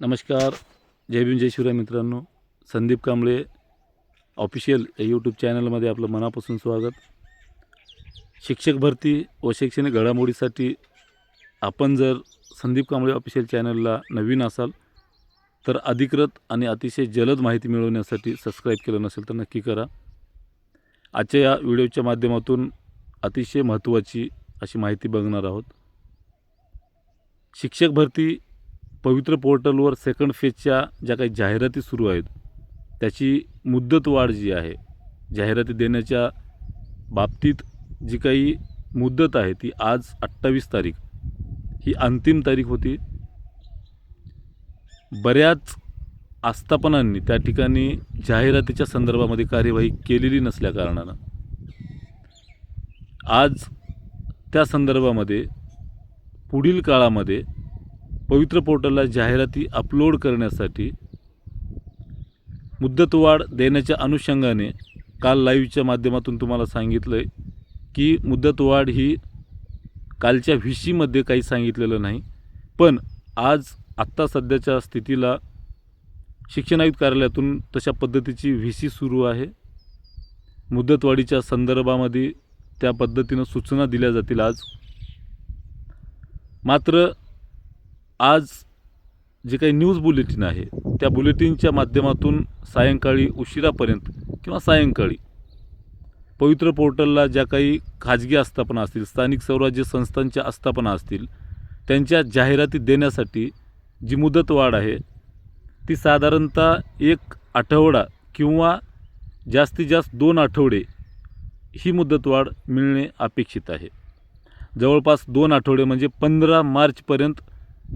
नमस्कार. जय भीम जय शिवराय मित्रांनो. संदीप कांबळे ऑफिशियल या यूट्यूब चॅनलमध्ये आपलं मनापासून स्वागत. शिक्षक भरती व शैक्षणिक घडामोडीसाठी आपण जर संदीप कांबळे ऑफिशियल चॅनलला नवीन असाल तर अधिकृत आणि अतिशय जलद माहिती मिळवण्यासाठी सबस्क्राईब केलं नसेल तर नक्की करा. आजच्या या व्हिडिओच्या माध्यमातून अतिशय महत्त्वाची अशी माहिती बघणार आहोत. शिक्षक भरती पवित्र पोर्टलवर सेकंड फेजच्या ज्या काही जाहिराती सुरू आहेत त्याची मुदतवाढ जी आहे जाहिराती देण्याच्या बाबतीत जी काही मुदत आहे ती आज अठ्ठावीस तारीख ही अंतिम तारीख होती. बऱ्याच आस्थापनांनी त्या ठिकाणी जाहिरातीच्या संदर्भामध्ये कार्यवाही केलेली नसल्याकारणानं आज त्या संदर्भामध्ये पुढील काळामध्ये पवित्र पोर्टलला जाहिराती अपलोड करण्यासाठी मुदतवाढ देण्याच्या अनुषंगाने काल लाईव्हच्या माध्यमातून तुम्हाला सांगितलं आहे की मुदतवाढ ही कालच्या व्ही सीमध्ये काही सांगितलेलं नाही पण आज आत्ता सध्याच्या स्थितीला शिक्षण आयुक्त कार्यालयातून तशा पद्धतीची व्ही सी सुरू आहे. मुदतवाढीच्या संदर्भामध्ये त्या पद्धतीनं सूचना दिल्या जातील आज. मात्र आज जे काही न्यूज बुलेटिन आहे त्या बुलेटिनच्या माध्यमातून सायंकाळी उशिरापर्यंत किंवा सायंकाळी पवित्र पोर्टलला ज्या काही खाजगी आस्थापना असतील स्थानिक स्वराज्य संस्थांच्या आस्थापना असतील त्यांच्या जाहिराती देण्यासाठी जी मुदतवाढ आहे ती साधारणतः एक आठवडा किंवा जास्तीत जास्त दोन आठवडे ही मुदतवाढ मिळणे अपेक्षित आहे. जवळपास दोन आठवडे म्हणजे पंधरा मार्चपर्यंत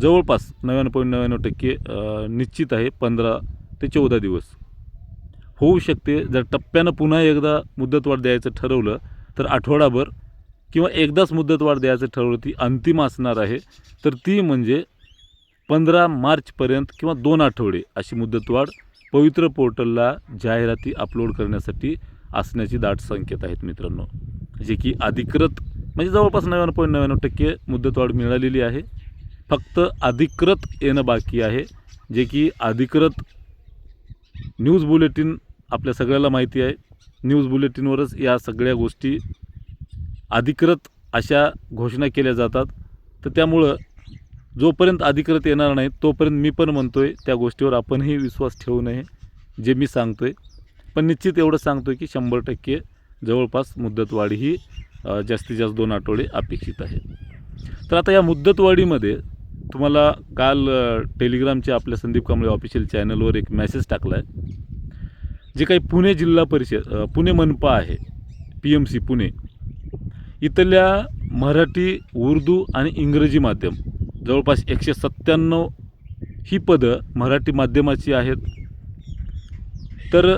जवळपास नव्याण्णव पॉईंट नव्याण्णव टक्के निश्चित आहे पंधरा ते चौदा दिवस. होऊ शकते जर टप्प्यानं पुन्हा एकदा मुदतवाढ द्यायचं ठरवलं तर आठवडाभर किंवा एकदाच मुदतवाढ द्यायचं ठरवलं ती अंतिम असणार आहे. तर ती म्हणजे पंधरा मार्चपर्यंत किंवा दोन आठवडे अशी मुदतवाढ पवित्र पोर्टलला जाहिराती अपलोड करण्यासाठी असण्याची दाट संकेत आहेत मित्रांनो. जे की अधिकृत म्हणजे जवळपास नव्याण्णव पॉईंट नव्याण्णव टक्के मुदतवाढ मिळालेली आहे. फक्त अधिकृत येणं बाकी आहे जे की अधिकृत न्यूज बुलेटिन आपल्या सगळ्याला माहिती आहे. न्यूज बुलेटिनवरच या सगळ्या गोष्टी अधिकृत अशा घोषणा केल्या जातात. तर त्यामुळं जोपर्यंत अधिकृत येणार नाही तोपर्यंत मी पण म्हणतो आहे त्या गोष्टीवर आपणही विश्वास ठेवू नये जे मी सांगतो आहे पण निश्चित एवढं सांगतो आहे की शंभर टक्के जवळपास मुद्दतवाढी ही जास्तीत जास्त दोन आठवडे अपेक्षित आहे. तर आता या मुदतवाढीमध्ये तुम्हाला काल टेलिग्रामचे टेलिग्रामच्या आपल्या संदीप कांबळे ऑफिशियल चॅनलवर एक मेसेज टाकला आहे जे काही पुणे जिल्हा परिषद पुणे मनपा आहे पी एम सी पुणे इथल्या मराठी उर्दू आणि इंग्रजी माध्यम जवळपास एकशे सत्त्याण्णव ही पदं मराठी माध्यमाची आहेत तर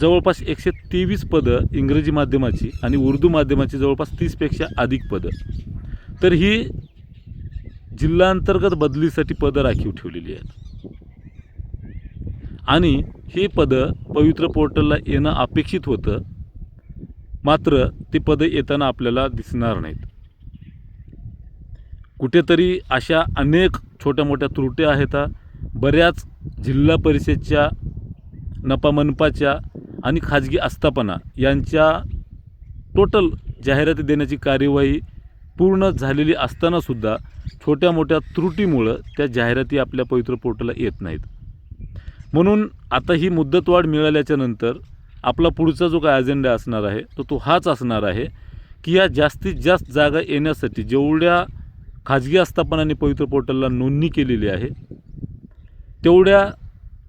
जवळपास एकशे तेवीस पदं इंग्रजी माध्यमाची आणि उर्दू माध्यमाची जवळपास तीसपेक्षा अधिक पदं. तर ही जिल्हांतर्गत बदलीसाठी पदं राखीव ठेवलेली आहेत. आणि ही पदं पवित्र पोर्टलला येणं अपेक्षित होतं. मात्र ती पदं येताना आपल्याला दिसणार नाहीत. कुठेतरी अशा अनेक छोट्या मोठ्या त्रुट्या आहेत बऱ्याच जिल्हा परिषदच्या नपा मनपाच्या आणि खाजगी आस्थापना यांच्या टोटल जाहिराती देण्याची कार्यवाही पूर्ण झालेली असतानासुद्धा छोट्या मोठ्या त्रुटीमुळं त्या जाहिराती आपल्या पवित्र पोर्टलला येत नाहीत. म्हणून आता ही मुदतवाढ मिळाल्याच्यानंतर आपला पुढचा जो काय अजेंडा असणार आहे तो तो हाच असणार आहे की या जास्तीत जास्त जागा येण्यासाठी जेवढ्या खाजगी आस्थापनाने पवित्र पोर्टलला नोंदणी केलेली आहे तेवढ्या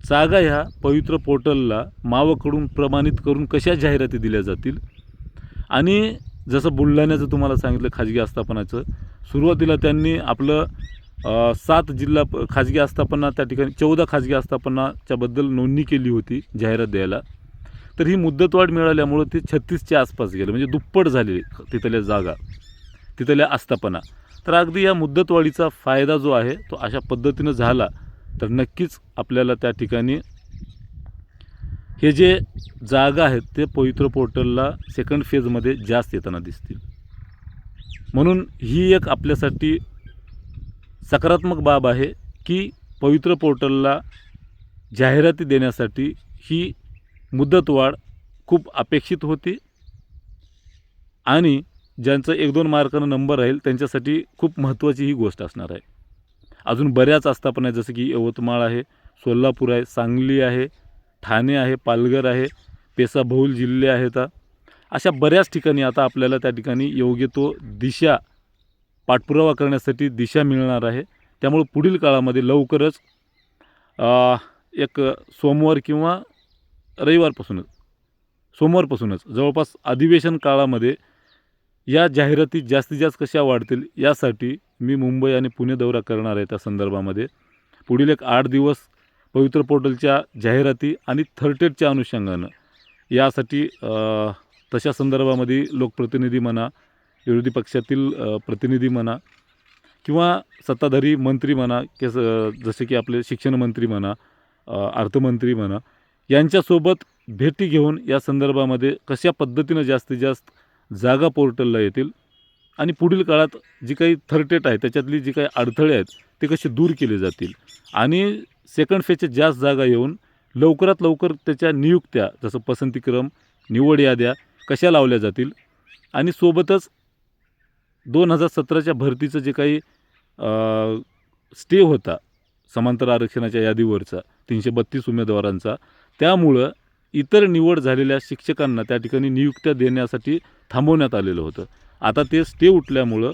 जागा ह्या पवित्र पोर्टलला मावकडून प्रमाणित करून कशा जाहिराती दिल्या जातील आणि जसं बुलढाण्याचं तुम्हाला सांगितलं खाजगी आस्थापनाचं सुरुवातीला त्यांनी आपलं सात जिल्हा प- खाजगी आस्थापना त्या ठिकाणी चौदा खाजगी आस्थापनाच्याबद्दल नोंदणी केली होती जाहिरात द्यायला. तर ही मुदतवाढ मिळाल्यामुळं ते छत्तीसच्या आसपास गेलं म्हणजे दुप्पट झाली तिथल्या जागा तिथल्या आस्थापना. तर अगदी या मुदतवाढीचा फायदा जो आहे तो अशा पद्धतीनं झाला तर नक्कीच आपल्याला त्या ठिकाणी हे जे जागा आहेत ते पवित्र पोर्टलला सेकंड फेजमध्ये जास्त येताना दिसतील. म्हणून ही एक आपल्यासाठी सकारात्मक बाब आहे की पवित्र पोर्टलला जाहिराती देण्यासाठी ही मुदतवाढ खूप अपेक्षित होती आणि ज्यांचं एक दोन मार्कानं नंबर राहील त्यांच्यासाठी खूप महत्त्वाची ही गोष्ट असणार आहे. अजून बऱ्याच आस्थापना आहेत जसं की यवतमाळ आहे सोलापूर आहे सांगली आहे ठाणे आहे पालघर आहे पेसा जिल्हे आहेत अशा बऱ्याच ठिकाणी आता आपल्याला त्या ठिकाणी योग्य तो दिशा पाठपुरावा करण्यासाठी दिशा मिळणार आहे. त्यामुळं पुढील काळामध्ये लवकरच एक सोमवार किंवा रविवारपासूनच सोमवारपासूनच जवळपास अधिवेशन काळामध्ये या जाहिराती जास्तीत जास्त कशा वाढतील यासाठी मी मुंबई आणि पुणे दौरा करणार आहे त्या संदर्भामध्ये. पुढील एक आठ दिवस पवित्र पोर्टलच्या जाहिराती आणि थर्टेडच्या अनुषंगानं. यासाठी तशा संदर्भामध्ये लोकप्रतिनिधी म्हणा विरोधी पक्षातील प्रतिनिधी म्हणा किंवा सत्ताधारी मंत्री म्हणा की जसे की आपले शिक्षण मंत्री म्हणा अर्थमंत्री म्हणा यांच्यासोबत भेटी घेऊन या संदर्भामध्ये कशा पद्धतीनं जास्तीत जास्त जागा पोर्टलला येतील आणि पुढील काळात जी काही थर्टेट आहे त्याच्यातली जी काही अडथळे आहेत ते कसे दूर केले जातील आणि सेकंड फेजच्या जास्त जागा येऊन लवकरात लवकर त्याच्या नियुक्त्या जसं पसंतीक्रम निवड याद्या कशा लावल्या जातील? आणि सोबतच दोन हजार सतराच्या भरतीचं जे काही स्टे होता समांतर आरक्षणाच्या यादीवरचा तीनशे बत्तीस उमेदवारांचा त्यामुळं इतर निवड झालेल्या शिक्षकांना त्या ठिकाणी नियुक्त्या देण्यासाठी थांबवण्यात आलेलं होतं. आता ते स्टे उठल्यामुळं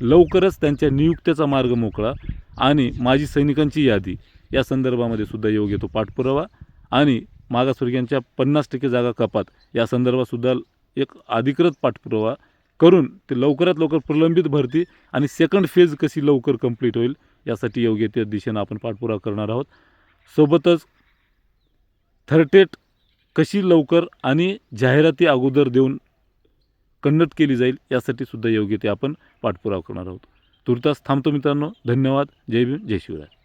लवकरच त्यांच्या नियुक्त्याचा मार्ग मोकळा आणि माजी सैनिकांची यादी या संदर्भामध्ये सुद्धा योग्य तो पाठपुरावा आणि मागासवर्गीयांच्या पन्नास टक्के जागा कपात या संदर्भातसुद्धा एक अधिकृत पाठपुरावा करून ते लवकरात लवकर प्रलंबित भरती आणि सेकंड फेज कशी लवकर कंप्लीट होईल यासाठी योग्य त्या दिशेनं आपण पाठपुरावा करणार आहोत. सोबतच थर्टेट कशी लवकर आणि जाहिराती अगोदर देऊन कंडक्ट केली जाईल यासाठी सुद्धा योग्य ते आपण पाठपुरावा करणार आहोत. तुर्तास थांबतो मित्रांनो. धन्यवाद. जय भीम. जय शिवराय.